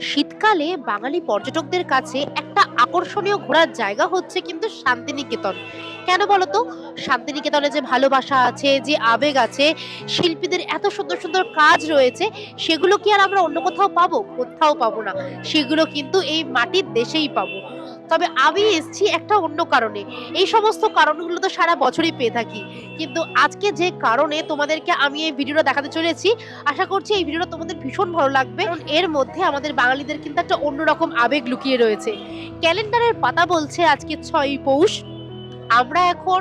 শীতকালে বাঙালি পর্যটকদের কাছে একটা আকর্ষণীয় ঘোরার জায়গা হচ্ছে কিন্তু শান্তিনিকেতন। কেন বলতো? শান্তিনিকেতনে যে ভালোবাসা আছে, যে আবেগ আছে, শিল্পীদের এত সুন্দর সুন্দর কাজ রয়েছে, সেগুলো কি আর আমরা অন্য কোথাও পাবো? কোথাও পাবো না। সেগুলো কিন্তু এই মাটির দেশেই পাবো। তবে আমি এসছি একটা অন্য কারণে। এই সমস্ত কারণগুলো তো সারা বছরই পেয়ে থাকি। কিন্তু আজকে যে কারণে তোমাদেরকে আমি এই ভিডিওটা দেখাতে চলেছি আশা করছি এই ভিডিওটা তোমাদের ভীষণ ভালো লাগবে। কারণ এর মধ্যে আমাদের বাঙালিদের কিন্তু একটা অন্যরকম আবেগ লুকিয়ে রয়েছে। ক্যালেন্ডারের পাতা বলছে আজকে ছয়ই পৌষ। আমরা এখন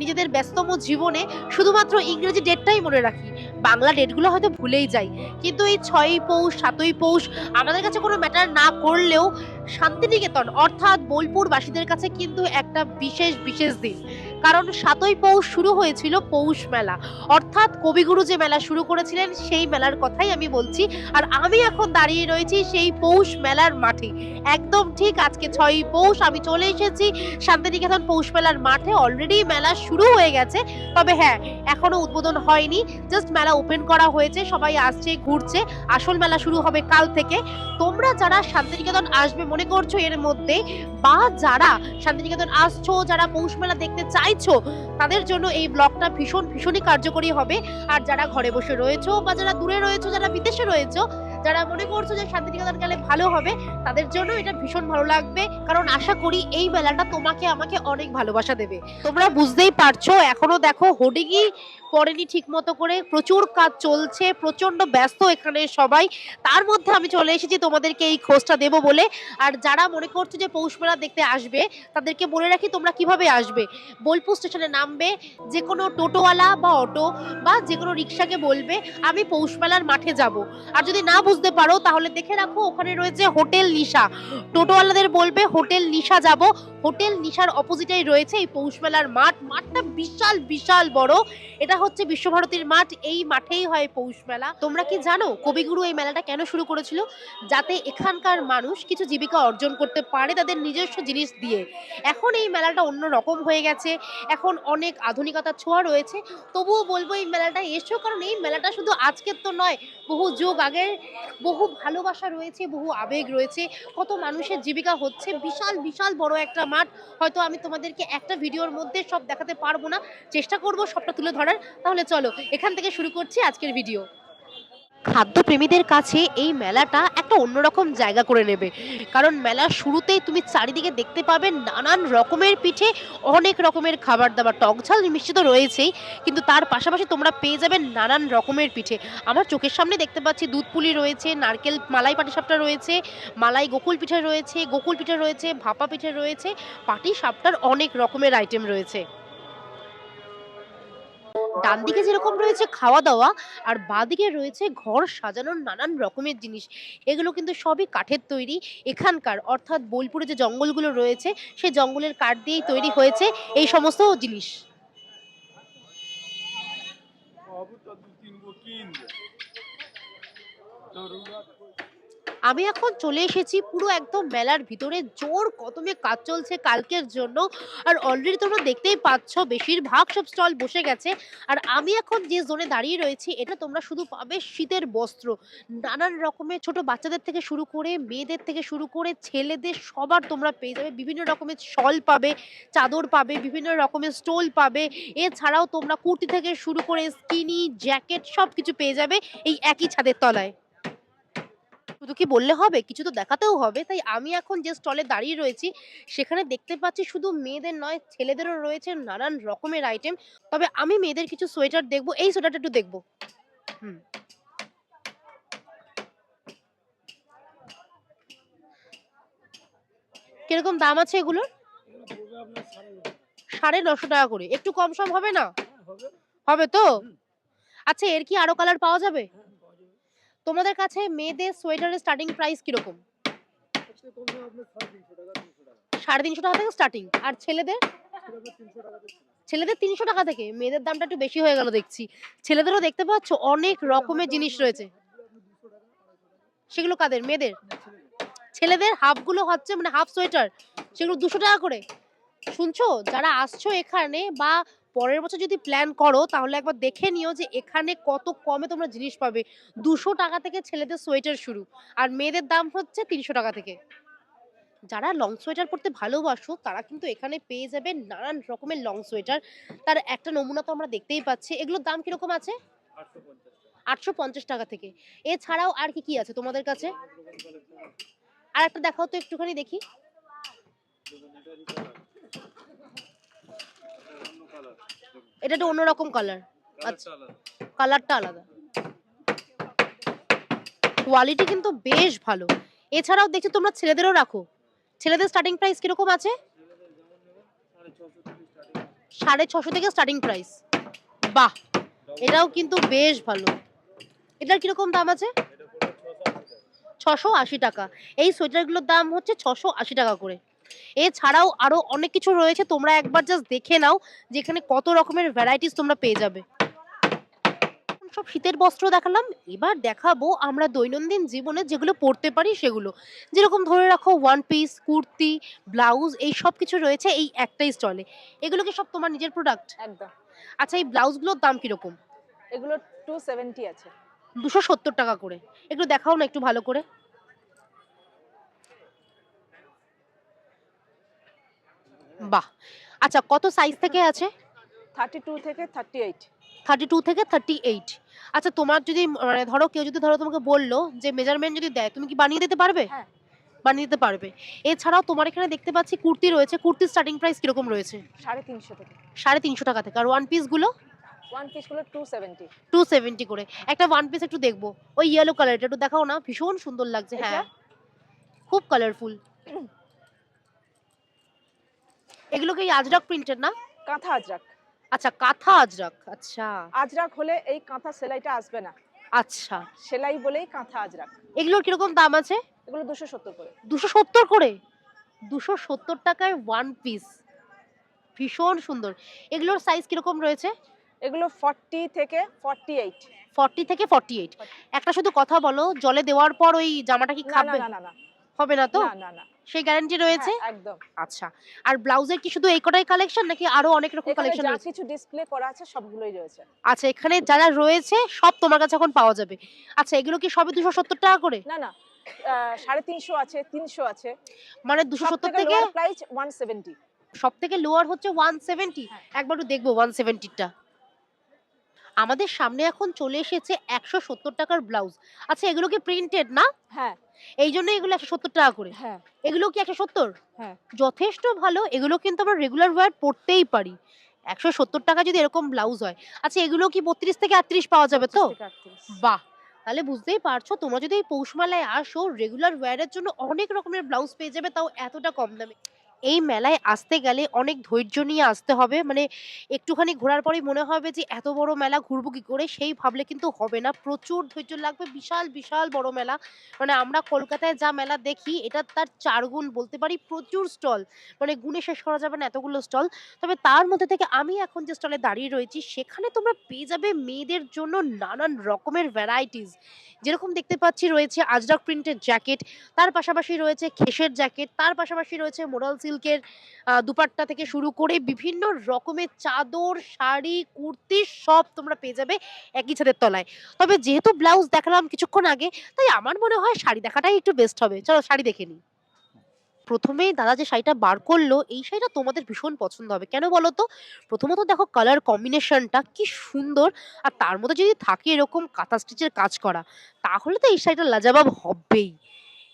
নিজেদের ব্যস্তম জীবনে শুধুমাত্র ইংরেজি ডেটটাই মনে রাখি। বাংলা ডেটগুলো হয়তো ভুলেই যাই। কিন্তু এই ছয়ই পৌষ, সাতই পৌষ আমাদের কাছে কোনো ম্যাটার না করলেও শান্তিনিকেতন অর্থাৎ বোলপুরবাসীদের কাছে কিন্তু একটা বিশেষ বিশেষ দিন। কারণ সাতই পৌষ শুরু হয়েছিল পৌষ মেলা। অর্থাৎ কবিগুরু যে মেলা শুরু করেছিলেন, সেই মেলার কথাই আমি বলছি। আর আমি এখন দাঁড়িয়ে রয়েছি সেই পৌষ মেলার মাঠে। একদম ঠিক আজকে ছয়ই পৌষ, আমি চলে এসেছি শান্তিনিকেতন পৌষ মেলার মাঠে। অলরেডি মেলা শুরু হয়ে গেছে। তবে হ্যাঁ এখনও উদ্বোধন হয়নি। জাস্ট মেলা ওপেন করা হয়েছে, সবাই আসছে, ঘুরছে। আসল মেলা শুরু হবে কাল থেকে। তোমরা যারা শান্তিনিকেতন আসবে, মনে করছ এর মধ্যে, বা যারা শান্তিনিকেতন আসছো, যারা পৌষ মেলা দেখতে চাইছো, তাদের জন্য এই ব্লগটা ভীষণ, ভীষণই কার্যকরী হবে। আর যারা ঘরে বসে রয়েছো বা যারা দূরে রয়েছো, যারা বিদেশে রয়েছো, যারা মনে করছ যে শান্তিনিকেতন গেলে ভালো হবে, তাদের জন্য এটা ভীষণ ভালো লাগবে। কারণ আশা করি এই মেলাটা তোমাকে, আমাকে অনেক ভালোবাসা দেবে। তোমরা বুঝতেই পারছ, এখনও দেখো হোডিংই পড়েনি ঠিক মতো করে। প্রচুর কাজ চলছে প্রচণ্ড ব্যস্ত এখানে সবাই। তার মধ্যে আমি চলে এসেছি, তোমাদেরকে এই খোঁজটা দেবো বলে। আর যারা মনে করছ যে পৌষ মেলা দেখতে আসবে, তাদেরকে বলে রাখি তোমরা কীভাবে আসবে। বোলপুর স্টেশনে নামবে, যে কোনো টোটোওয়ালা বা অটো বা যে কোনো রিক্সাকে বলবে, আমি পৌষ মেলার মাঠে যাব। আর যদি না বুঝতে পারো, তাহলে দেখে রাখো, ওখানে রয়েছে হোটেল নিশা। টোটোওয়ালাদের বলবে, হোটেল নিশা যাব। হোটেল নিশার অপোজিটেই রয়েছে এই পৌষ মেলার মাঠ। মাঠটা বিশাল বিশাল বড়। এটা হচ্ছে বিশ্বভারতীর মাঠ, এই মাঠেই হয় পৌষ মেলা। তোমরা কি জানো কবিগুরু এই মেলাটা কেন শুরু করেছিল? যাতে এখানকার মানুষ কিছু জীবিকা অর্জন করতে পারে তাদের নিজস্ব জিনিস দিয়ে। এখন এই মেলাটা অন্য রকম হয়ে গেছে। এখন অনেক আধুনিকতার ছোঁয়া রয়েছে। তবুও বলব এই মেলাটা এসো, কারণ এই মেলাটা শুধু আজকের তো নয়, বহু যুগ আগের, বহু ভালোবাসা রয়েছে, বহু আবেগ রয়েছে, কত মানুষের জীবিকা হচ্ছে। বিশাল বিশাল বড় একটা মাঠ। হয়তো আমি তোমাদেরকে একটা ভিডিওর মধ্যে সব দেখাতে পারব না। চেষ্টা করব সবটা তুলে ধরার। তাহলে চলো, এখান থেকে শুরু করছি আজকের ভিডিও খাদ্যপ্রেমীদের কাছে এই মেলাটা একটা অন্যরকম জায়গা করে নেবে। কারণ মেলার শুরুতেই তুমি চারিদিকে দেখতে পাবে নানান রকমের পিঠে, অনেক রকমের খাবার দাবার, টক ঝাল মিষ্টি তো রয়েছেই, কিন্তু তার পাশাপাশি তোমরা পেয়ে যাবে নানান রকমের পিঠে। আমার চোখের সামনে দেখতে পাচ্ছি দুধ পুলি রয়েছে, নারকেল মালাই পাটিসাপটা রয়েছে, মালাই গোকুল পিঠে রয়েছে, গোকুল পিঠে রয়েছে, ভাপা পিঠে রয়েছে পাটি সাপটার অনেক রকমের আইটেম রয়েছে। ডান দিকে যেরকম রয়েছে খাওয়া দাওয়া আর বাঁদিকে রয়েছে ঘর সাজানোর নানান রকমের জিনিস। এগুলো কিন্তু সবই কাঠের তৈরি। এখানকার অর্থাৎ বোলপুরে যে জঙ্গলগুলো রয়েছে সেই জঙ্গলের কাঠ দিয়েই তৈরি হয়েছে এই সমস্ত জিনিস। আমি এখন চলে এসেছি পুরো একদম মেলার ভিতরে। জোর কদমে কাজ চলছে কালকের জন্য। আর অলরেডি তোমরা দেখতেই পাচ্ছ, বেশিরভাগ সব স্টল বসে গেছে। আর আমি এখন যে জোনে দাঁড়িয়ে রয়েছি, এটা তোমরা শুধু পাবে শীতের বস্ত্র। নানান রকমের ছোট বাচ্চাদের থেকে শুরু করে, মেয়েদের থেকে শুরু করে, ছেলেদের সবার তোমরা পেয়ে যাবে। বিভিন্ন রকমের শল পাবে, চাদর পাবে, বিভিন্ন রকমের স্টোল পাবে। এছাড়াও তোমরা কুর্তি থেকে শুরু করে স্কিনি জ্যাকেট সব কিছু পেয়ে যাবে এই একই ছাদের তলায়। শুধু কি বললে হবে? কিছু তো দেখাতেও হবে। তাই আমি এখন যে স্টলে দাঁড়িয়ে রয়েছি সেখানে দেখতে পাচ্ছি শুধু মেয়েদের নয় ছেলেদেরও রয়েছে নানান রকমের আইটেম তবে আমি মেয়েদের কিছু সোয়েটার দেখব। এই সোয়েটারটা একটু দেখব। হুম। কীরকম দাম আছে এগুলোর? সাড়ে নশো। টাকা করে। একটু কম সম হবে না? হ্যাঁ, হবে। তো? আচ্ছা এর কি আরও কালার পাওয়া যাবে? হ্যাঁ, পাওয়া যাবে। তোমাদের কাছে মেয়েদের সোয়েটারের স্টার্টিং প্রাইস কীরকম? সাড়ে তিনশো টাকা থেকে স্টার্টিং আর ছেলেদের। ছেলেদের তিনশো টাকা থেকে। মেয়েদের দামটা একটু বেশি হয়ে গেল দেখছি। ছেলেদেরও দেখতে পাচ্ছ অনেক রকমের জিনিস রয়েছে। সেগুলো কাদের? মেয়েদের। ছেলেদের হাফগুলো হচ্ছে মানে হাফ সোয়েটার। সেগুলো দুশো টাকা করে। শুনছো? যারা আসছো এখানে বা পরের বছর যদি প্ল্যান করো, তাহলে একবার দেখে নিও যে এখানে কত কমে তোমরা জিনিস পাবে। দুশো টাকা থেকে ছেলেদের সোয়েটার শুরু, আর মেয়েদের দাম হচ্ছে তিনশো টাকা থেকে। যারা লং সোয়েটার পরতে ভালোবাসো, তারা কিন্তু এখানে পেয়ে যাবে নানান রকমের লং সোয়েটার। তার একটা নমুনা তো আমরা দেখতেই পাচ্ছি। এগুলোর দাম কীরকম আছে? আটশো পঞ্চাশ টাকা থেকে। এছাড়াও আর কি কি আছে তোমাদের কাছে? আর একটা দেখাও তো একটুখানি দেখি। এটা একটা অন্যরকম কালার আচ্ছা কালারটা আলাদা। কোয়ালিটি কিন্তু বেশ ভালো। এছাড়াও দেখছি তোমরা ছেলেদেরও রাখো। ছেলেদের স্টার্টিং প্রাইস কীরকম আছে? সাড়ে ছশো থেকে স্টার্টিং প্রাইস বাহ! এটাও কিন্তু বেশ ভালো। এটার কীরকম দাম আছে? ছশো আশি টাকা। এই সোয়েটারগুলোর দাম হচ্ছে ছশো আশি টাকা করে। এছাড়াও আরও অনেক কিছু রয়েছে তোমরা একবার জাস্ট দেখে নাও যেখানে কত রকমের ভ্যারাইটিস তোমরা পেয়ে যাবে। সব শীতের বস্ত্র দেখালাম এবার দেখাবো আমরা দৈনন্দিন জীবনে যেগুলো পরতে পারি সেগুলো। যেরকম ধরে রাখো ওয়ান পিস কুর্তি ব্লাউজ এই সব কিছু রয়েছে এই একটাই স্টলে এগুলো কি সব তোমার নিজের প্রোডাক্ট একদম। আচ্ছা এই ব্লাউজগুলোর দাম কীরকম? এগুলো টু সেভেন্টি আছে। দুশো সত্তর টাকা করে। এগুলো দেখাও না একটু ভালো করে। বাহ। আচ্ছা কত সাইজ থেকে আছে? থার্টি টু থেকে থার্টি এইট থার্টি টু থেকে থার্টি এইট আচ্ছা তোমার যদি মানে ধরো কেউ যদি ধরো তোমাকে বলল যে মেজারমেন্ট যদি দেয় তুমি কি বানিয়ে দিতে পারবে? হ্যাঁ। বানিয়ে দিতে পারবে। এছাড়াও তোমার এখানে দেখতে পাচ্ছি কুর্তি রয়েছে। কুর্তির স্টার্টিং প্রাইস কীরকম রয়েছে? সাড়ে তিনশো থেকে। সাড়ে তিনশো টাকা থেকে। আর ওয়ান পিসগুলো ওয়ান পিসগুলো টু সেভেন্টি টু সেভেন্টি করে। একটা ওয়ান পিস একটু দেখব। ওই ইয়েলো কালারটা একটু দেখাও না। ভীষণ সুন্দর লাগছে হ্যাঁ। খুব কালারফুল এগুলো কি আজরাক প্রিন্টের না? কাঁথা আজরাক। আচ্ছা কাঁথা আজরাক আচ্ছা। আজরাক হলে এই কাঁথা সেলাইটা আসবে না। আচ্ছা। সেলাই বলেই কাঁথা আজরাক। এগুলোর কীরকম দাম আছে? এগুলো দুশো সত্তর করে। দুশো সত্তর করে? দুশো সত্তর টাকায় ওয়ান পিস ভীষণ সুন্দর। এগুলোর সাইজ কীরকম রয়েছে? এগুলো ফর্টি থেকে ফর্টি এইট ফর্টি থেকে ফর্টি এইট একটা শুধু কথা বলো জলে দেওয়ার পর ওই জামাটা কি খাবে? না না না। হবে না তো? না না না। সেই গ্যারান্টি রয়েছে? একদম। আচ্ছা আর ব্লাউজের কি শুধু এই কটাই কালেকশন নাকি আরও অনেক রকম কালেকশন রয়েছে? কিছু ডিসপ্লে করা আছে সবগুলোই রয়েছে। আচ্ছা এখানে যারা রয়েছে সব তোমার কাছে এখন পাওয়া যাবে। আচ্ছা এগুলো কি সবই দুশো সত্তর টাকা করে? না না সাড়ে তিনশো আছে তিনশো আছে। মানে দুশো সত্তর থেকে প্রাইস ওয়ান সেভেন্টি সব থেকে লোয়ার হচ্ছে ওয়ান সেভেন্টি হ্যাঁ। একবার একটু দেখব ওয়ান সেভেন্টিটা আমাদের সামনে এখন চলে এসেছে একশো সত্তর টাকার ব্লাউজ। আচ্ছা এগুলো কি প্রিন্টেড না? হ্যাঁ। এই জন্য এগুলো একশো সত্তর টাকা করে। হ্যাঁ। এগুলো কি একশো সত্তর? হ্যাঁ। যথেষ্ট ভালো। এগুলো কিন্তু আমরা রেগুলার ওয়ার পরতেই পারি। একশো সত্তর টাকা যদি এরকম ব্লাউজ হয়। আচ্ছা এগুলো কি বত্রিশ থেকে আটত্রিশ পাওয়া যাবে তো? 30 থেকে 38 বাহ! তাহলে বুঝতেই পারছ তোমরা যদি এই পৌষ মেলায় আসো রেগুলার ওয়্যারের জন্য অনেক রকমের ব্লাউজ পেয়ে যাবে তাও এতটা কম দামে। এই মেলায় আসতে গেলে অনেক ধৈর্য নিয়ে আসতে হবে। মানে একটুখানি ঘোরার পরেই মনে হবে যে, এত বড় মেলা ঘুরবো কি করে? সেই ভাবলে কিন্তু হবে না। প্রচুর ধৈর্য লাগবে, বিশাল বিশাল বড় মেলা। মানে আমরা কলকাতায় যা মেলা দেখি, এটা তার চার গুণ বলতে পারি, প্রচুর স্টল। মানে গুণে শেষ করা যাবে না এতগুলো স্টল। তবে তার মধ্যে থেকে আমি এখন যে স্টলে দাঁড়িয়ে রয়েছি, সেখানে তোমরা পেয়ে যাবে মেয়েদের জন্য নানান রকমের ভ্যারাইটিস যেরকম দেখতে পাচ্ছি রয়েছে আজরাক প্রিন্টের জ্যাকেট তার পাশাপাশি রয়েছে খেসের জ্যাকেট তার পাশাপাশি রয়েছে মোরাল সিল্কের দুপাট্টা থেকে শুরু করে বিভিন্ন রকমের চাদর, শাড়ি, কুর্তি সব তোমরা পেয়ে যাবে একই ছাদের তলায়। তবে যেহেতু ব্লাউজ দেখালাম কিছুক্ষণ আগে, তাই আমার মনে হয় শাড়ি দেখাটাই একটু বেস্ট হবে। চলো শাড়ি দেখে নিই। প্রথমেই দাদা যে শাড়িটা বার করল, এই শাড়িটা তোমাদের ভীষণ পছন্দ হবে। কেন বলো তো? প্রথমত দেখো কালার কম্বিনেশনটা কি সুন্দর, আর তার মধ্যে যদি থাকে এরকম কাঁথা স্টিচের কাজ করা, তাহলে তো এই শাড়িটা লাজাবাব হবেই।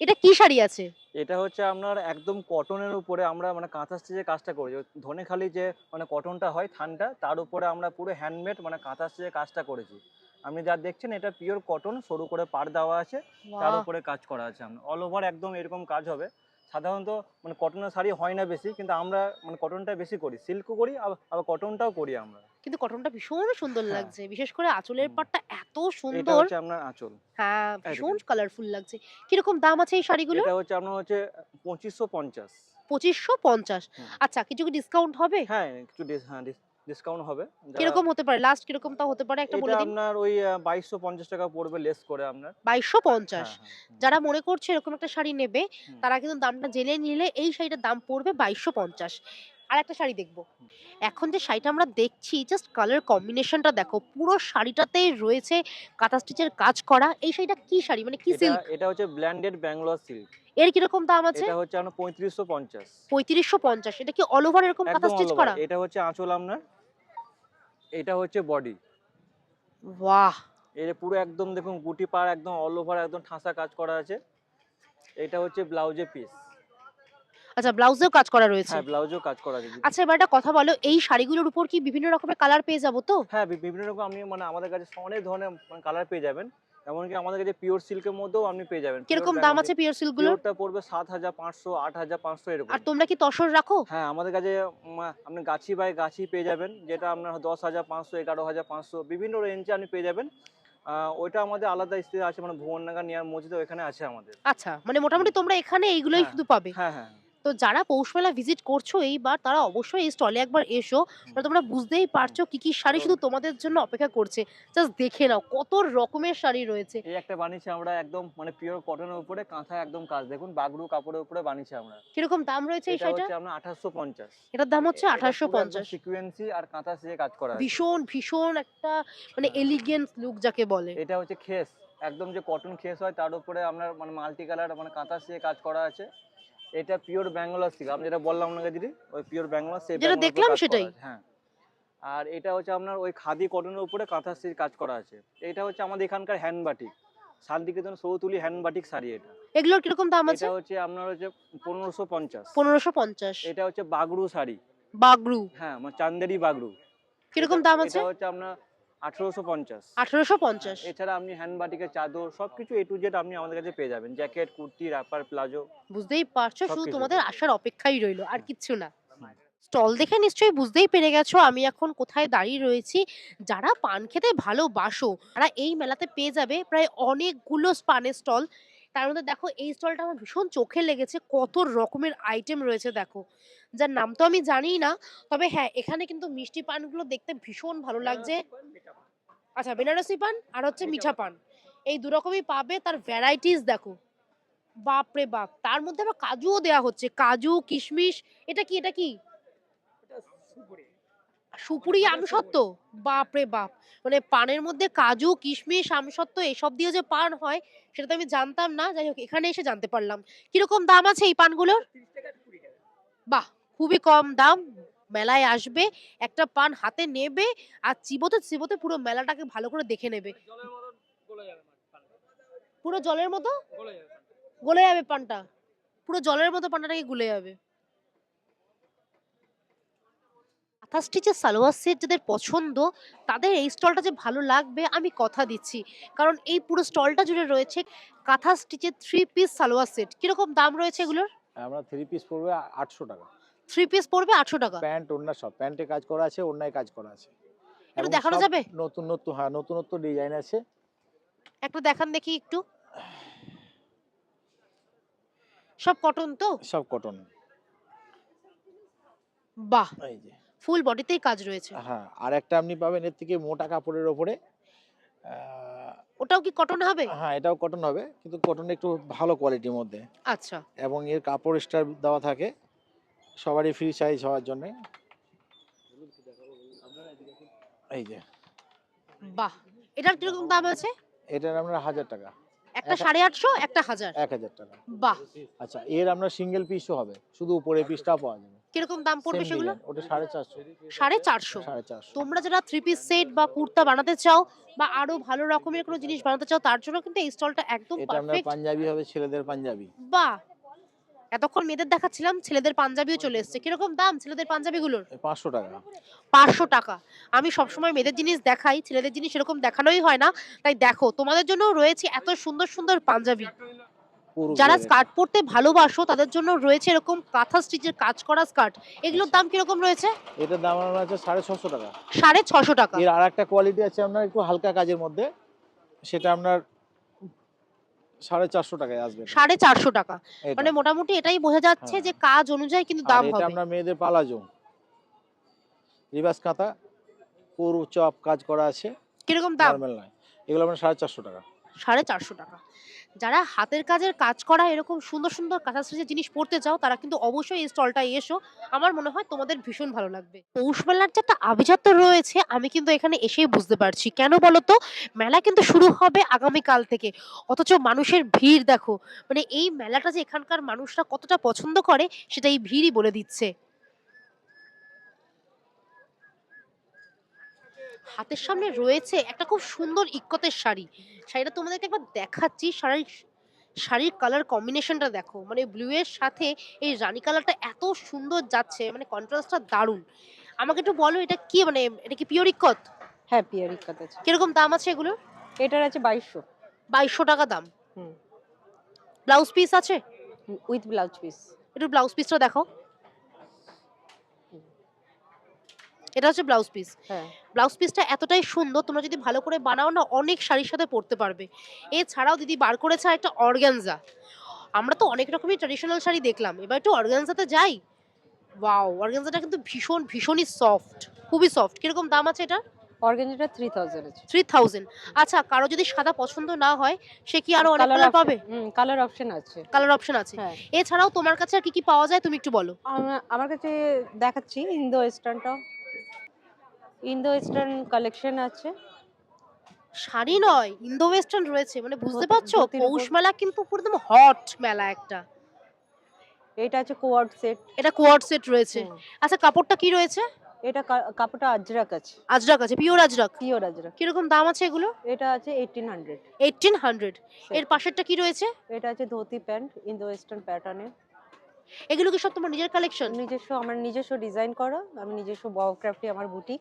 এটা কি শাড়ি আছে? এটা হচ্ছে আপনার একদম কটনের উপরে আমরা মানে কাঁথা স্টিচের কাজটা করেছি ধনেখালি যে মানে কটনটা হয় থানটা তার উপরে আমরা পুরো হ্যান্ডমেড মানে কাঁথা স্টিচের কাজটা করেছি। আপনি যা দেখছেন এটা পিওর কটন সরু করে পাড় দেওয়া আছে তার উপরে কাজ করা আছে। অল ওভার একদম এরকম কাজ হবে। সাধারণত মানে কটনের শাড়ি হয় না বেশি কিন্তু আমরা মানে কটনটা বেশি করি। সিল্কও করি আবার কটনটাও করি আমরা। কিন্তু কটনটা ভীষণ সুন্দর হ্যাঁ। লাগছে। বিশেষ করে আঁচলের। পাটটা এত এটা সুন্দর। হচ্ছে আপনার আঁচল। হ্যাঁ ভীষণ। কালারফুল লাগছে। কীরকম দাম আছে এই শাড়িগুলো এটা হচ্ছে আপনার হচ্ছে পঁচিশশো পঞ্চাশ। পঁচিশশো পঞ্চাশ। হুম। আচ্ছা কিছু কি ডিসকাউন্ট হবে? হ্যাঁ একটু হ্যাঁ ডিসকাউন্ট হবে। কীরকম হতে পারে? লাস্ট কীরকম তা হতে পারে একটা বলে এটা দিন। আপনার ওই বাইশশো পঞ্চাশ টাকা পড়বে লেস করে আপনার। বাইশশো পঞ্চাশ। হ্যাঁ, হ্যাঁ। যারা মনে করছে এরকম একটা শাড়ি নেবে তারা কিন্তু দামটা জেনে নিলে এই শাড়িটার দাম পড়বে বাইশশো পঞ্চাশ। আর একটা শাড়ি দেখব। এখন যে শাড়িটা আমরা দেখছি জাস্ট কালার কম্বিনেশনটা দেখো পুরো শাড়িটাতে রয়েছে কাঁথা স্টিচের কাজ করা। এই শাড়িটা কি শাড়ি? মানে কি সিল্ক এটা হচ্ছে ব্ল্যান্ডেড ব্যাঙ্গালোর সিল্ক এর কীরকম দাম আছে? এটা হচ্ছে আপনার পঁয়ত্রিশশো পঞ্চাশ। পঁয়ত্রিশশো পঞ্চাশ। এটা কি অল ওভার এরকম কাঁথা স্টিচ করা? এটা হচ্ছে আঁচল আপনার। এটা হচ্ছে বডি বাহ! এর পুরো একদম দেখুন গুটি পার একদম অল ওভার একদম ঠাসা কাজ করা আছে। এটা হচ্ছে ব্লাউজের পিস আচ্ছা ব্লাউজেও কাজ করা রয়েছে। হ্যাঁ ব্লাউজেও কাজ করা আছে আচ্ছা এবার একটা কথা বলো এই শাড়িগুলোর উপর কি বিভিন্ন রকমের কালার পেয়ে যাব তো? হ্যাঁ বিভিন্ন রকম আপনি মানে আমাদের কাছে অনেক ধরনের মানে কালার পেয়ে যাবেন। এমনকি আমাদের কাছে পিওর সিল্কের মধ্যেও আপনি পেয়ে যাবেন। কীরকম দাম আছে পিওর সিল্কগুলোর পিওরটা পড়বে সাত হাজার পাঁচশো আট হাজার পাঁচশো এরকম। আর তোমরা কি তসর রাখো? হ্যাঁ আমাদের কাছে আপনি গাছি বাই গাছি পেয়ে যাবেন যেটা আপনার দশ হাজার পাঁচশো এগারো হাজার পাঁচশো বিভিন্ন রেঞ্জে আপনি পেয়ে যাবেন। আহ, ওইটা আমাদের আলাদা স্থিতি আছে মানে ভুবননগর নিয়ার মসজিদ ওইখানে আছে আমাদের। আচ্ছা মানে মোটামুটি তোমরা এখানে এইগুলোই হ্যাঁ। শুধু পাবে। হ্যাঁ হ্যাঁ। তো যারা পৌষমেলা ভিজিট করছ এইবার তারা অবশ্যই এই স্টলে একবার এসো। তোমরা বুঝতেই পারছ কি কি শাড়ি শুধু তোমাদের জন্য অপেক্ষা করছে। জাস্ট দেখে নাও কত রকমের শাড়ি রয়েছে। এই একটা বানিয়েছি আমরা একদম মানে পিওর কটনের উপরে কাঁথা একদম কাজ। দেখুন বাগরু কাপড়ের উপরে বানিয়েছি আমরা। কীরকম দাম রয়েছে এই শাড়িটা? হচ্ছে আমরা আঠাশশো পঞ্চাশ। এটার দাম হচ্ছে আঠাশশো পঞ্চাশ। সিকুয়েন্সি আর কাঁথা দিয়ে কাজ করা ভীষণ ভীষণ একটা মানে এলিগেন্স লুক যাকে বলে। এটা হচ্ছে খেস। একদম যে কটন খেস হয় তার উপরে আপনার মানে মাল্টি কালার মানে কাঁথা দিয়ে কাজ করা আছে। এটা পিওর ব্যাঙ্গালোর সিল্ক আমি যেটা বললাম আপনাকে দিদি ওই পিওর ব্যাঙ্গালোর সেই যেটা দেখলাম সেটাই। হ্যাঁ। আর এটা হচ্ছে আপনার ওই খাদি কটনের উপরে কাঁথা দিয়ে কাজ করা আছে। এটা হচ্ছে আমাদের এখানকার হ্যান্ড বাটিক শান্তিকেতন সৌতুলি হ্যান্ড বাটিক শাড়ি এটা। এগুলোর কীরকম দাম আছে? এটা হচ্ছে আপনার হচ্ছে পনেরোশো পঞ্চাশ। পনেরোশো পঞ্চাশ। এটা হচ্ছে বাগরু শাড়ি। বাগরু। হ্যাঁ মানে চান্দেরি বাগরু। কীরকম দাম আছে? এটা হচ্ছে আপনার আঠারোশো পঞ্চাশ। আঠারোশো পঞ্চাশ। এছাড়া আপনি হ্যান্ড বাটিকের চাদর সবকিছু এ টু জেড আপনি আমাদের কাছে পেয়ে যাবেন। জ্যাকেট কুর্তি প্লাজো বুঝতেই পারছ শুধু তোমাদের আসার অপেক্ষাই রইল আর কিচ্ছু না। স্টল দেখে নিশ্চয়ই বুঝতেই পেরে গেছো আমি এখন কোথায় দাঁড়িয়ে রয়েছি। যারা পান খেতে ভালোবাসো তারা এই মেলাতে পেয়ে যাবে প্রায় অনেকগুলো পানের স্টল। তার মধ্যে দেখো এই স্টলটা আমার ভীষণ চোখে লেগেছে। কত রকমের আইটেম রয়েছে দেখো। যার নাম তো আমি জানি না তবে হ্যাঁ এখানে কিন্তু মিষ্টি পানগুলো দেখতে ভীষণ ভালো লাগছে। আচ্ছা বেনারসি পান আর হচ্ছে মিঠা পান। এই দু রকমই পাবে তার ভ্যারাইটিস দেখো। বাপরে বাপ তার মধ্যে আবার কাজুও দেয়া হচ্ছে। কাজু কিশমিশ এটা কি এটা কি? সুপুরি আমসত্ত্ব? বাপরে বাপ। মানে পানের মধ্যে কাজু কিশমিশ আমসত্ত্ব এসব দিয়ে যে পান হয় সেটা তো আমি জানতাম না। যাই হোক এখানে এসে জানতে পারলাম। কীরকম দাম আছে এই পানগুলোর? বাহ খুবই কম দাম। মেলায় আসবে একটা পান হাতে নেবে আর চিবোতে চিবোতে পুরো মেলাটাকে ভালো করে দেখে নেবে। পুরো জলের মতো? গলে যাবে পানটা। পুরো জলের মতো পানটাকে গুলে যাবে। কাঁথা স্টিচের সালোয়ার সেট যাদের পছন্দ তাদের এই স্টলটা যে ভালো লাগবে আমি কথা দিচ্ছি। কারণ এই পুরো স্টলটা জুড়ে রয়েছে কাঁথা স্টিচের থ্রি পিস সালোয়ার সেট। কীরকম দাম রয়েছে এগুলোর? আমরা থ্রি পিস পড়বে আটশো টাকা। থ্রি পিস পড়বে আটশো টাকা। প্যান্ট ওড়না সব। প্যান্টে কাজ করা আছে ওড়নায় কাজ করা আছে। একটু দেখানো যাবে? নতুন নতুন হ্যাঁ নতুন নতুন ডিজাইন আছে। একটু দেখান দেখি একটু। সব কটন তো? সব কটন বাহ! এই যে। ফুল বডিতেই কাজ রয়েছে। হ্যাঁ আর একটা আপনি পাবেন এর থেকে মোটা কাপড়ের ওপরে। ওটাও কি কটন হবে? হ্যাঁ এটাও কটন হবে কিন্তু কটন একটু ভালো কোয়ালিটির মধ্যে। আচ্ছা। এবং এর কাপড় স্টার দেওয়া থাকে সবারই ফ্রি সাইজ হওয়ার জন্য। এই যে। বাহ এটার কীরকম দাম আছে? এটার আমরা হাজার টাকা। একটা এক- সাড়ে আটশো একটা হাজার। এক হাজার টাকা। বাহ। আচ্ছা এর আমরা সিঙ্গেল পিসও হবে শুধু উপরে পিসটা পাওয়া যাবে। কীরকম দাম পড়বে সেগুলো? ওটা সাড়ে চারশো। সাড়ে চারশো। তোমরা যারা থ্রি পিস সেট বা কুর্তা বানাতে চাও বা আরও ভালো রকমের কোনো জিনিস বানাতে চাও তার জন্য কিন্তু এই স্টলটা একদম পারফেক্ট পাঞ্জাবি হবে ছেলেদের পাঞ্জাবি। বাহ! এতক্ষণ মেয়েদের দেখাচ্ছিলাম ছেলেদের পাঞ্জাবিও চলে এসেছে। কীরকম দাম ছেলেদের পাঞ্জাবিগুলোর? পাঁচশো টাকা। পাঁচশো টাকা। আমি সবসময় মেয়েদের জিনিস দেখাই ছেলেদের জিনিস এরকম দেখানোই হয় না। তাই দেখো তোমাদের জন্য রয়েছে এত সুন্দর সুন্দর পাঞ্জাবি। যারা স্কার্ট পরতে ভালোবাসো তাদের জন্য রয়েছে এরকম কাঁথা স্টিচের কাজ করা স্কার্ট এগুলোর দাম কীরকম রয়েছে? এটার দাম আমরা আছে সাড়ে ছশো টাকা। সাড়ে ছশো টাকা। এর আর একটা কোয়ালিটি আছে আপনার একটু হালকা কাজের মধ্যে। সেটা আপনার সাড়ে চারশো টাকায় আসবে। সাড়ে চারশো টাকা। মানে মোটামুটি এটাই বোঝা যাচ্ছে হ্যাঁ। যে কাজ অনুযায়ী কিন্তু দাম এটা আপনার মেয়েদের পালাজো রিভার্স কাঁথা পুরো চপ কাজ করা আছে। কীরকম দাম? নর্মাল নয়। এগুলো আপনার সাড়ে চারশো টাকা। সাড়ে চারশো টাকা। যারা হাতের কাজের কাজ করা এরকম সুন্দর সুন্দর কাঁথাস্টিচের জিনিস পড়তে চাও, তারা কিন্তু অবশ্যই এই স্টলটায় এসো। আমার মনে হয় তোমাদের ভীষণ ভালো লাগবে। পৌষ মেলার যে একটা আভিজাত্য রয়েছে, আমি কিন্তু এখানে এসেই বুঝতে পারছি। কেন বলো তো মেলা কিন্তু শুরু হবে আগামীকাল থেকে। অথচ মানুষের ভিড় দেখো। মানে এই মেলাটা যে এখানকার মানুষরা কতটা পছন্দ করে, সেটা এই ভিড়ই বলে দিচ্ছে। হাতের সামনে রয়েছে একটা খুব সুন্দর ইক্কতের শাড়ি। শাড়িটা তোমাদেরকে একবার দেখাচ্ছি। শাড়ির শাড়ির কালার কম্বিনেশনটা দেখো। মানে ব্লু এর সাথে এই রানী কালারটা এত সুন্দর যাচ্ছে মানে কন্ট্রাস্টটা দারুণ। আমাকে একটু বলো এটা কি মানে এটা কি পিওর ইক্কত? হ্যাঁ পিওর ইক্কাত আছে। কীরকম দাম আছে এগুলো? এটার আছে বাইশশো। বাইশশো টাকা দাম। হুম। ব্লাউজ পিস আছে? উইথ ব্লাউজ পিস একটু ব্লাউজ পিসটা দেখো। এটা হচ্ছে ব্লাউজ পিস হ্যাঁ। ব্লাউজ পিসটা এতটাই সুন্দর তোমরা যদি ভালো করে বানাও না অনেক শাড়ির সাথে পরতে পারবে। এছাড়াও দিদি বার করেছে একটা অর্গানজা আমরা তো অনেক রকমের ট্র্যাডিশনাল শাড়ি দেখলাম। এবার একটু অর্গানজাতে যাই। ওয়াও অর্গানজাটা কিন্তু ভীষণ ভীষণই সফট খুবই সফট কীরকম দাম আছে এটা অর্গানজাটা থ্রি থাউজেন্ড থ্রি থাউজেন্ড আচ্ছা কারও যদি সাদা পছন্দ না হয় সে কি আরও অনেক কালার পাবে? হুম কালার অপশন আছে। কালার অপশন আছে। হ্যাঁ। এছাড়াও তোমার কাছে আর কি কি পাওয়া যায় তুমি একটু বলো। আমার কাছে দেখাচ্ছি ইন্দো ওয়েস্টার্নটা ইন্দো ওয়েস্টার্ন কালেকশন আছে। শাড়ি নয় ইন্দো ওয়েস্টার্ন রয়েছে মানে বুঝতে পারছ? পৌষ মেলা কিন্তু পুরো একদম হট মেলা একটা। এটা আছে কোয়ার্ড সেট এটা কোয়ার্ড সেট রয়েছে। আচ্ছা কাপড়টা কি রয়েছে? এটা কাপড়টা আজরাক আছে। আজরাক আছে পিওর আজরাক? পিওর আজরাক। কীরকম দাম আছে এগুলো? এটা আছে এইটিন হান্ড্রেড এইটিন হান্ড্রেড এর পাশেরটা কি রয়েছে? এটা আছে ধুতি প্যান্ট ইন্দো ওয়েস্টার্ন প্যাটার্নের এগুলো কি সব তোমার নিজের কালেকশন নিজস্ব আমার নিজস্ব ডিজাইন করা আমি নিজস্ব বায়োক্রাফটি আমার বুটিক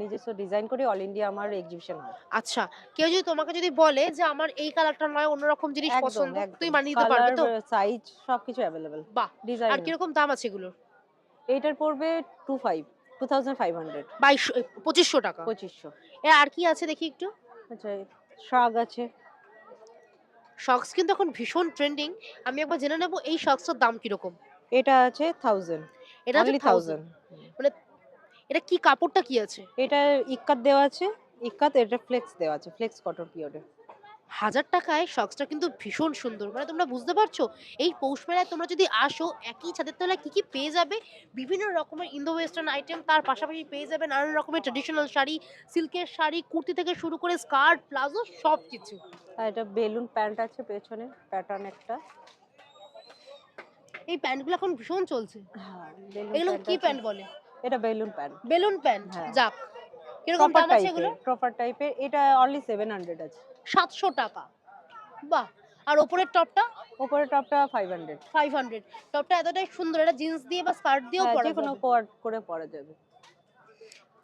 নিজস্ব ডিজাইন করে অল ইন্ডিয়া আমার এক্সিবিশন হয়। আচ্ছা কেউ যদি তোমাকে যদি বলে যে আমার এই কালারটা নয় অন্যরকম জিনিস পছন্দ। তুমি বানিয়ে দিতে পারবে তো? সাইজ সবকিছু অ্যাভেলেবেল বাহ ডিজাইন আর কীরকম দাম আছে এগুলো? এইটার পড়বে two five two thousand five hundred বাইশশো পঁচিশশো টাকা। পঁচিশশো। এ আর কি আছে দেখি একটু? আচ্ছা শাগ আছে। শক্স কিন্তু এখন ভীষণ ট্রেন্ডিং আমি একবার জেনে নেব এই শক্সটার দাম কীরকম। এটা আছে থাউজেন্ড এটা হচ্ছে অনলি থাউজেন্ড থাউজেন্ড এটা কি কাপড়টা কি আছে? এটা ইক্কাত দেওয়া আছে ইক্কাত এটা ফ্লেক্স দেওয়া আছে ফ্লেক্স কটন পিওরে হাজার টাকায় শক্সটা কিন্তু ভীষণ সুন্দর। মানে তোমরা বুঝতে পারছ? এই পৌষ মেলায় তোমরা যদি আসো একই ছাদের তলায় কি কি পেয়ে যাবে? বিভিন্ন রকমের ইন্দো ওয়েস্টার্ন আইটেম তার পাশাপাশি পেয়ে যাবে নানান রকমের ট্রেডিশনাল শাড়ি সিল্কের শাড়ি কুর্তি থেকে শুরু করে স্কার্ট প্লাজো সব কিছু আর এটা বেলুন প্যান্ট আছে পেছনে প্যাটার্ন একটা। এই প্যান্টগুলো এখন ভীষণ চলছে। হ্যাঁ এগুলো কি প্যান্ট বলে? এটা বেলুন প্যান্ট। বেলুন প্যান্ট হ্যাঁ। যাক। কীরকম দাম আছে এগুলো? প্রপার টাইপের এটা অনলি সেভেন হান্ড্রেড আছে। সাতশো টাকা। বাহ! আর ওপরের টপটা? উপরে টপটা ফাইভ হান্ড্রেড ফাইভ হান্ড্রেড টপটা এতটাই সুন্দর এটা জিন্স দিয়ে বা স্কার্ট দিয়েও পরা যে কোনো যাবে। কোয়ার্ড করে পরা যাবে।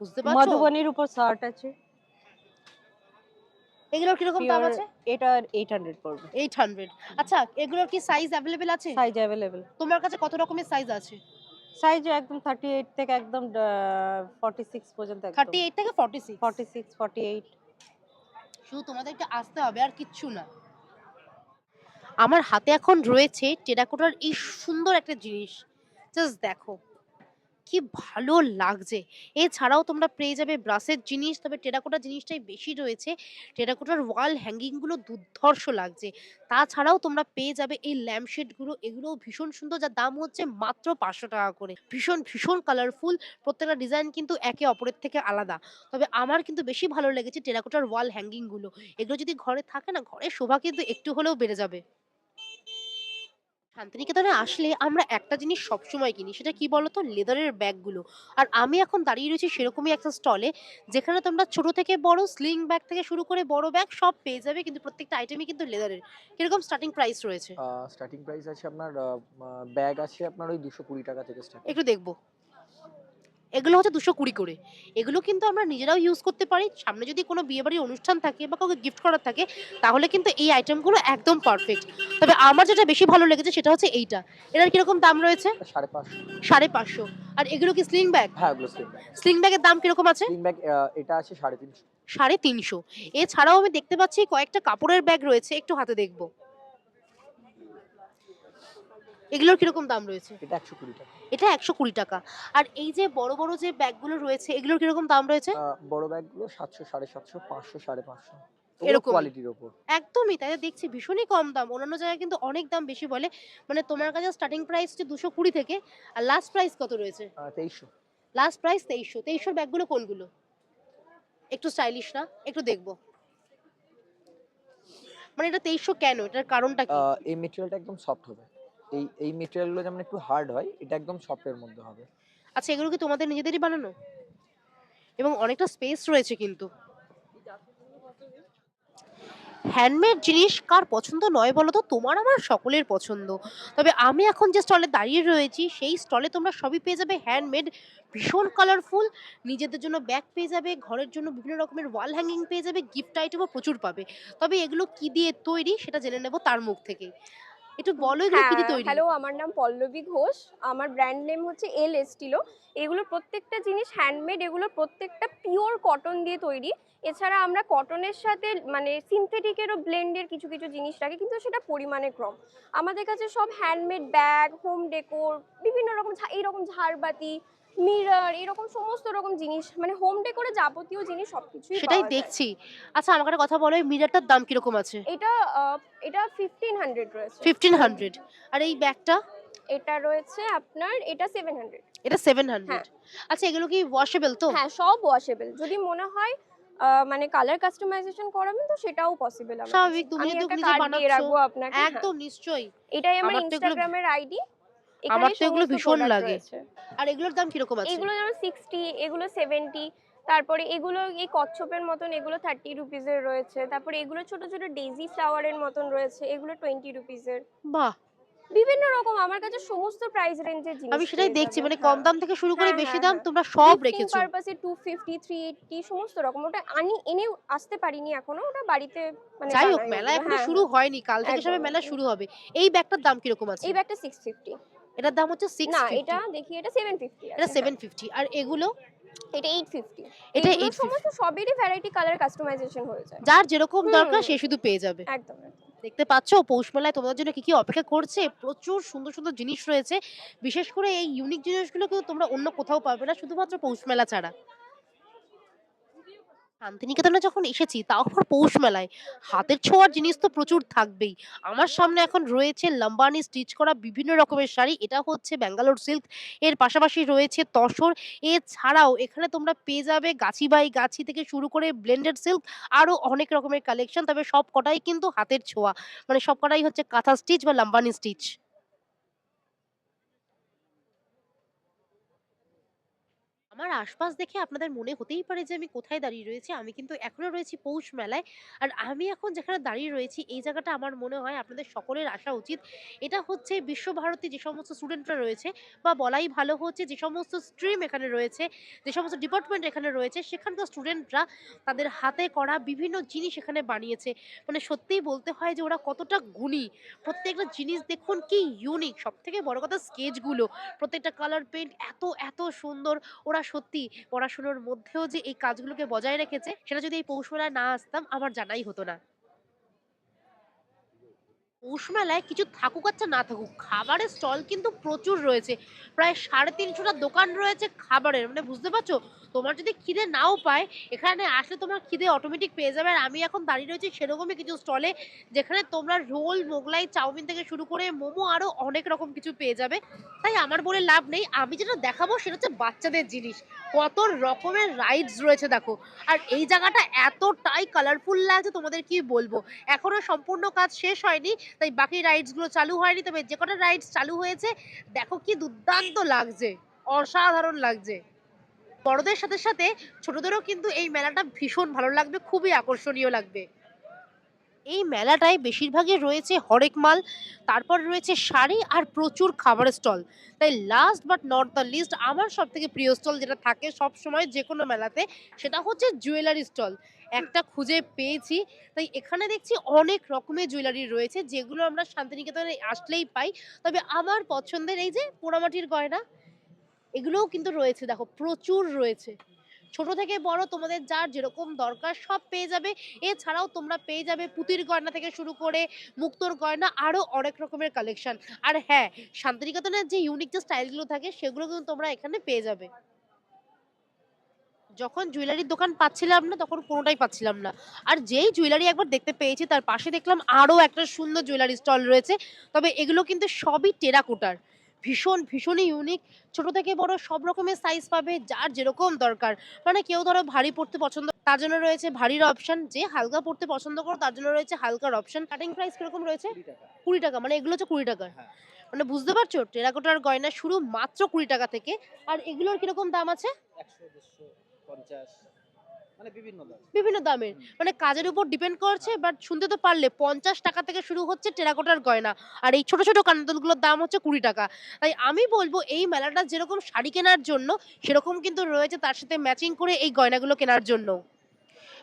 বুঝতে পারছ? মধুবনীর উপর শার্ট আছে। এগুলোর কীরকম দাম আছে? এটা এইট হান্ড্রেড পড়বে। এইট হান্ড্রেড আচ্ছা এগুলোর কি সাইজ অ্যাভেলেবেল আছে? সাইজ অ্যাভেলেবেল তোমার কাছে কত রকমের সাইজ আছে? সাইজ একদম থার্টি এইট থেকে একদম ফর্টি সিক্স পর্যন্ত থার্টি এইট থেকে forty six forty six forty eight শুধু তোমাদেরকে আসতে হবে আর কিচ্ছু না। আমার হাতে এখন রয়েছে টেরাকোটার এই সুন্দর একটা জিনিস। জাস্ট দেখো। কি ভালো লাগছে। এছাড়াও তোমরা পেয়ে যাবে ব্রাশের জিনিস, তবে টেরাকোটা জিনিসটাই বেশি রয়েছে। টেরাকোটার ওয়াল হ্যাঙ্গিংগুলো দুর্ধর্ষ লাগছে। তাছাড়াও তোমরা পেয়ে যাবে এই ল্যাম্পশেডগুলো। এগুলোও ভীষণ সুন্দর। যার দাম হচ্ছে মাত্র পাঁচশো টাকা করে। ভীষণ ভীষণ কালারফুল প্রত্যেকটা ডিজাইন কিন্তু একে অপরের থেকে আলাদা। তবে আমার কিন্তু বেশি ভালো লেগেছে টেরাকোটার ওয়াল হ্যাঙ্গিংগুলো এগুলো যদি ঘরে থাকে না, ঘরের শোভা কিন্তু একটু হলেও বেড়ে যাবে। শান্তিনিকেতনে আসলে আমরা একটা জিনিস সবসময় কিনি সেটা কি বলতো? লেদারের ব্যাগগুলো। আর আমি এখন দাঁড়িয়ে রয়েছি সেরকমই একটা স্টলে যেখানে তোমরা ছোট থেকে বড় স্লিং ব্যাগ থেকে শুরু করে বড় ব্যাগ সব পেয়ে যাবে কিন্তু প্রত্যেকটা আইটেমই কিন্তু লেদারের। কীরকম স্টার্টিং প্রাইস রয়েছে? স্টার্টিং প্রাইস আছে আপনার ব্যাগ আছে আপনার ওই দুশো কুড়ি টাকা থেকে স্টার্ট একটু দেখব। এগুলো হচ্ছে দুশো কুড়ি করে। এগুলো কিন্তু আমরা নিজেরাও ইউজ করতে পারি। সামনে যদি কোনো বিয়েবাড়ির অনুষ্ঠান থাকে বা কাউকে গিফট করার থাকে তাহলে কিন্তু এই আইটেমগুলো একদম পারফেক্ট তবে আমার যেটা বেশি ভালো লেগেছে সেটা হচ্ছে এইটা। এটার কীরকম দাম রয়েছে? সাড়ে পাঁচশো। সাড়ে পাঁচশো। আর এগুলো কি স্লিং ব্যাগ হ্যাঁ ওগুলো স্লিং ব্যাগ স্লিং ব্যাগের দাম কীরকম আছে? স্লিং ব্যাগ এটা আছে সাড়ে তিনশো। সাড়ে তিনশো। এছাড়াও আমি দেখতে পাচ্ছি কয়েকটা কাপড়ের ব্যাগ রয়েছে একটু হাতে দেখব। এগুলোর কীরকম দাম রয়েছে? এটা একশো কুড়ি টাকা। এটা একশো কুড়ি টাকা। আর এই যে বড় বড় যে ব্যাগগুলো রয়েছে এগুলোর কীরকম দাম রয়েছে? বড় ব্যাগগুলো সাতশো সাড়ে সাতশো পাঁচশো সাড়ে পাঁচশো। কোয়ালিটির একদমই তাই দেখছি ভীষণই কম দাম। অন্যান্য জায়গায় কিন্তু অনেক দাম বেশি বলে। মানে তোমার কাছে স্টার্টিং প্রাইস হচ্ছে দুশো কুড়ি থেকে আর লাস্ট প্রাইস কত রয়েছে? তেইশশো। লাস্ট প্রাইস তেইশশো। তেইশশোর ব্যাগগুলো কোনগুলো? একটু স্টাইলিশ না? একটু দেখব। মানে এটা তেইশশো কেন? এটার কারণটা কি? এই মেটেরিয়ালটা একদম সফট হবে। এই এই মেটেরিয়ালগুলো যেমন একটু হার্ড হয়, এটা একদম সফটের মধ্যে হবে। আচ্ছা এগুলো কি তোমাদের নিজেদেরই বানানো? এবং অনেকটা স্পেস রয়েছে কিন্তু। হ্যান্ডমেড জিনিস কার পছন্দ নয় বলো তো? তোমার আমার সকলের পছন্দ। তবে আমি এখন যে স্টলে দাঁড়িয়ে রয়েছি, সেই স্টলে তোমরা সবই পেয়ে যাবে হ্যান্ডমেড ভীষণ কালারফুল নিজেদের জন্য ব্যাগ পেয়ে যাবে, ঘরের জন্য বিভিন্ন রকমের ওয়াল হ্যাঙ্গিং পেয়ে যাবে গিফট আইটেমও প্রচুর পাবে। তবে এগুলো কি দিয়ে তৈরি, সেটা জেনে নেব তার মুখ থেকে। একটু বলো এগুলো কি তৈরি? হ্যালো আমার নাম পল্লবী ঘোষ। আমার ব্র্যান্ড নেম হচ্ছে এল এস্টিলো এগুলো প্রত্যেকটা জিনিস হ্যান্ডমেড এগুলো প্রত্যেকটা পিওর কটন দিয়ে তৈরি। এছাড়া আমরা কটনের সাথে মানে সিনথেটিকেরও ব্লেন্ডের কিছু কিছু জিনিস রাখি কিন্তু সেটা পরিমাণে কম। আমাদের কাছে সব হ্যান্ডমেড ব্যাগ হোম ডেকোর বিভিন্ন রকম এইরকম ঝাড়বাতি মিরর এরকম সমস্ত রকম জিনিস মানে হোম ডেকোরে যাবতীয় জিনিস সবকিছু সেটাই দেখছি। আচ্ছা আমাকে একটা কথা বলো এই মিরারটার দাম কীরকম আছে? এটা আহ, এটা ফিফটিন হান্ড্রেড রয়েছে। ফিফটিন হান্ড্রেড আর এই ব্যাগটা এটা রয়েছে আপনার এটা সেভেন হান্ড্রেড এটা সেভেন হান্ড্রেড আচ্ছা এগুলো কি ওয়াশেবল তো? হ্যাঁ সব ওয়াশেবল যদি মনে হয় আহ, মানে কালার কাস্টমাইজেশন করাবেন তো সেটাও পসিবল আমার স্বাভাবিক, তুমি আমি যেহেতু একটা নিজে কার্ড দিয়ে বানাচ্ছো, রাখব আপনাকে হ্যাঁ। একদম নিশ্চয়ই। এটাই আমার আমার তো এগুলো- ইনস্টাগ্রামের আইডি আমার তো এগুলো ভীষণ লাগে। আর এগুলোর দাম কীরকম আছে? এগুলো যেমন সিক্সটি এগুলো সেভেন্টি তারপরে এগুলো এই কচ্ছপের মতন এগুলো থার্টি রুপিজের রয়েছে। তারপরে এগুলো ছোট ছোট ডেজি ফ্লাওয়ারের মতন রয়েছে এগুলো টোয়েন্টি রুপিজের বাহ! বিভিন্ন রকম আমার কাছে সমস্ত প্রাইস রেঞ্জের জিনিস আমি সেটাই দেখছি মানে হ্যাঁ। কম দাম থেকে শুরু করে হ্যাঁ, বেশি হ্যাঁ, দাম হ্যাঁ। তোমরা সব রেখেছো। পারপাসে টু ফিফটি থ্রি এইটটি সমস্ত রকম। ওটা আনি এনে আসতে পারিনি এখনও ওটা বাড়িতে মানে যাই হোক মেলা এখনও হ্যাঁ, শুরু হয়নি কাল থেকে সবে মেলা শুরু হবে। এই ব্যাগটার দাম কীরকম আছে? এই ব্যাগটা সিক্স ফিফটি এটার দাম হচ্ছে সিক্স না এটা দেখি এটা সেভেন ফিফটি এটা সেভেন ফিফটি আর এগুলো? এটা এইট ফিফটি এটা এই সমস্ত সবেরই ভ্যারাইটি কালার কাস্টমাইজেশন হয়ে যায়। যার যেরকম দরকার সে শুধু পেয়ে যাবে। একদম একদম। দেখতে পাচ্ছ পৌষ মেলায় তোমাদের জন্য কি কি অপেক্ষা করছে? প্রচুর সুন্দর সুন্দর জিনিস রয়েছে। বিশেষ করে এই ইউনিক জিনিসগুলো কিন্তু তোমরা অন্য কোথাও পাবে না শুধুমাত্র পৌষ মেলা ছাড়া। শান্তিনিকেতনে যখন এসেছি তাও পৌষ মেলায় হাতের ছোঁয়ার জিনিস তো প্রচুর থাকবেই। আমার সামনে এখন রয়েছে লম্বানি স্টিচ করা বিভিন্ন রকমের শাড়ি। এটা হচ্ছে ব্যাঙ্গালোর সিল্ক, এর পাশাপাশি রয়েছে তসর। এছাড়াও এখানে তোমরা পেয়ে যাবে গাছি বাই গাছি থেকে শুরু করে ব্লেন্ডেড সিল্ক, আরও অনেক রকমের কালেকশন। তবে সব কটাই কিন্তু হাতের ছোঁয়া। মানে সব কটাই হচ্ছে কাঁথা স্টিচ বা লম্বানি স্টিচ। আমার আশপাশ দেখে আপনাদের মনে হতেই পারে যে আমি কোথায় দাঁড়িয়ে রয়েছি। আমি কিন্তু এখনও রয়েছি পৌষ মেলায়। আর আমি এখন যেখানে দাঁড়িয়ে রয়েছি, এই জায়গাটা আমার মনে হয় আপনাদের সকলের আসা উচিত। এটা হচ্ছে বিশ্বভারতী যে সমস্ত স্টুডেন্টরা রয়েছে, বা বলাই ভালো হচ্ছে যে সমস্ত স্ট্রিম এখানে রয়েছে, যে সমস্ত ডিপার্টমেন্ট এখানে রয়েছে, সেখানকার স্টুডেন্টরা তাদের হাতে করা বিভিন্ন জিনিস এখানে বানিয়েছে। মানে সত্যিই বলতে হয় যে ওরা কতটা গুণী। প্রত্যেকটা জিনিস দেখুন কি ইউনিক সব থেকে বড় কথা স্কেচগুলো প্রত্যেকটা কালার পেন্ট এত এত সুন্দর। ওরা সত্যি পড়াশুনোর মধ্যেও যে এই কাজগুলোকে বজায় রেখেছে, সেটা যদি এই পৌষ মেলায় না আসতাম, আমার জানাই হতো না। পৌষ মেলায় কিছু থাকুক আচ্ছা না থাকুক, খাবারের স্টল কিন্তু প্রচুর রয়েছে। প্রায় সাড়ে তিনশোটা দোকান রয়েছে খাবারের। মানে বুঝতে পারছ? তোমার যদি খিদে নাও পায়, এখানে আসলে তোমার খিদে অটোমেটিক পেয়ে যাবে। আর আমি এখন দাঁড়িয়ে রয়েছি সেরকমই কিছু স্টলে, যেখানে তোমরা রোল, মোগলাই, চাউমিন থেকে শুরু করে মোমো আরও অনেক রকম কিছু পেয়ে যাবে। তাই আমার বলে লাভ নেই। আমি যেটা দেখাবো সেটা হচ্ছে বাচ্চাদের জিনিস। কত রকমের রাইডস রয়েছে দেখো। আর এই জায়গাটা এতটাই কালারফুল লাগছে, তোমাদের কি বলব? এখনও সম্পূর্ণ কাজ শেষ হয়নি। তাই বাকি রাইডসগুলো চালু হয়নি, তবে যে কটা রাইডস চালু হয়েছে, দেখো কি দুর্দান্ত লাগছে, অসাধারণ লাগছে। বড়দের সাথে সাথে ছোটদেরও কিন্তু এই মেলাটা ভীষণ ভালো লাগবে, খুবই আকর্ষণীয় লাগবে। এই মেলাটায় বেশিরভাগই রয়েছে হরেক মাল, তারপর রয়েছে শাড়ি আর প্রচুর খাবারের স্টল। তাই last but not the least আমার সব থেকে প্রিয় স্টল যেটা থাকে সব সময় যে কোনো মেলাতে সেটা হচ্ছে জুয়েলারি স্টল একটা খুঁজে পেয়েছি, তাই এখানে দেখছি অনেক রকমের জুয়েলারি রয়েছে যেগুলো আমরা শান্তিনিকেতনে আসলেই পাই। তবে আমার পছন্দের এই যে পোড়ামাটির গয়না, এগুলোও কিন্তু রয়েছে, দেখো প্রচুর রয়েছে। ছোট থেকে বড় তোমাদের যার যেরকম দরকার সব পেয়ে যাবে। এছাড়াও তোমরা পেয়ে যাবে পুতির গয়না থেকে শুরু করে মুক্তোর গয়না আরও অনেক রকমের কালেকশন আর হ্যাঁ শান্তিনিকেতনের যে ইউনিক যে স্টাইলগুলো থাকে, সেগুলো কিন্তু তোমরা এখানে পেয়ে যাবে। যখন জুয়েলারির দোকান পাচ্ছিলাম না, তখন কোনোটাই পাচ্ছিলাম না। আর যেই জুয়েলারি একবার দেখতে পেয়েছি, তার পাশে দেখলাম আরও একটা সুন্দর জুয়েলারি স্টল রয়েছে। তবে এগুলো কিন্তু সবই টেরাকোটার। ভীষণ ভীষণই ইউনিক ছোট থেকে বড় সব রকমের সাইজ পাবে যার যেরকম দরকার। মানে কেউ ধরো ভারী পড়তে পছন্দ তার জন্য রয়েছে ভারীর অপশন যে হালকা পড়তে পছন্দ করো তার জন্য রয়েছে হালকার অপশন কাটিং প্রাইস কীরকম রয়েছে? কুড়ি টাকা। মানে এগুলো হচ্ছে কুড়ি টাকা। হ্যাঁ। মানে বুঝতে পারছ? টেরাকোটার গয়না শুরু মাত্র কুড়ি টাকা থেকে। আর এগুলোর কীরকম দাম আছে? একশো পঞ্চাশ। বিভিন্ন দামের মানে কাজের উপর ডিপেন্ড করছে বাট শুনতে তো পারলে পঞ্চাশ টাকা থেকে শুরু হচ্ছে টেরাকোটার গয়না। আর এই ছোট ছোট কানদুলগুলোর দাম হচ্ছে কুড়ি টাকা। তাই আমি বলব এই মেলাটা যেরকম শাড়ি কেনার জন্য সেরকম কিন্তু রয়েছে তার সাথে ম্যাচিং করে এই গয়নাগুলো কেনার জন্য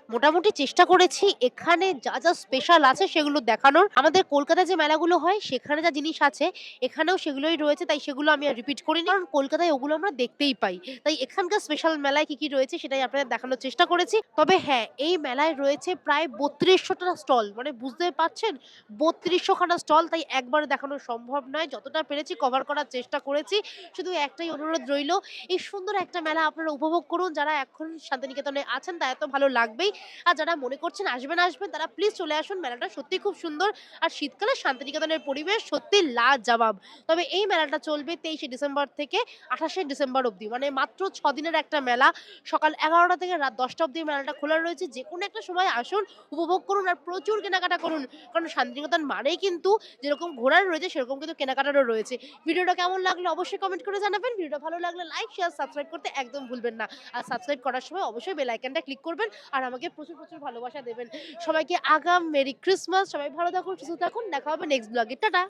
মোটামুটি চেষ্টা করেছি, এখানে যা যা স্পেশাল আছে সেগুলো দেখানোর। আমাদের কলকাতায় যে মেলাগুলো হয়, সেখানে যা জিনিস আছে, এখানেও সেগুলোই রয়েছে, তাই সেগুলো আমি আর রিপিট করিনি। কারণ কলকাতায় ওগুলো আমরা দেখতেই পাই। তাই এখানকার স্পেশাল মেলায় কি কি রয়েছে সেটাই আপনাদের দেখানোর চেষ্টা করেছি। তবে হ্যাঁ এই মেলায় রয়েছে প্রায় বত্রিশশোটা স্টল। মানে বুঝতে পারছেন? বত্রিশশো খানা স্টল, তাই একবারে দেখানো সম্ভব নয়। যতটা পেরেছি কভার করার চেষ্টা করেছি। শুধু একটাই অনুরোধ রইল, এই সুন্দর একটা মেলা আপনারা উপভোগ করুন। যারা এখন শান্তিনিকেতনে আছেন তা এত ভালো লাগবেই। আর যারা মনে করছেন আসবেন আসবেন, তারা প্লিজ চলে আসুন। মেলাটা সত্যি খুব সুন্দর। আর শীতকালে শান্তিনিকেতনের পরিবেশ সত্যি লাজবাব। তবে এই মেলাটা চলবে তেইশে ডিসেম্বর থেকে আঠাশে ডিসেম্বর অবধি। মানে মাত্র ছ দিনের একটা মেলা। সকাল এগারোটা থেকে রাত দশটা অবধি মেলাটা খোলা রয়েছে। যে কোনো একটা সময় আসুন, উপভোগ করুন আর প্রচুর কেনাকাটা করুন। কারণ শান্তিনিকেতন মানেই কিন্তু যেরকম ঘোরার রয়েছে, সেরকম কিন্তু কেনাকাটারও রয়েছে। ভিডিওটা কেমন লাগল অবশ্যই কমেন্ট করে জানাবেন। ভিডিওটা ভালো লাগলে লাইক শেয়ার সাবস্ক্রাইব করতে একদম ভুলবেন না। আর সাবস্ক্রাইব করার সময় অবশ্যই বেল আইকনটা ক্লিক করবেন। আর আমাকে প্রচুর প্রচুর ভালোবাসা দেবেন। সবাইকে আগাম, মেরি ক্রিসমাস, সবাই ভালো থাকুন, সুস্থ থাকুন, দেখা হবে নেক্সট ব্লগে টাটা!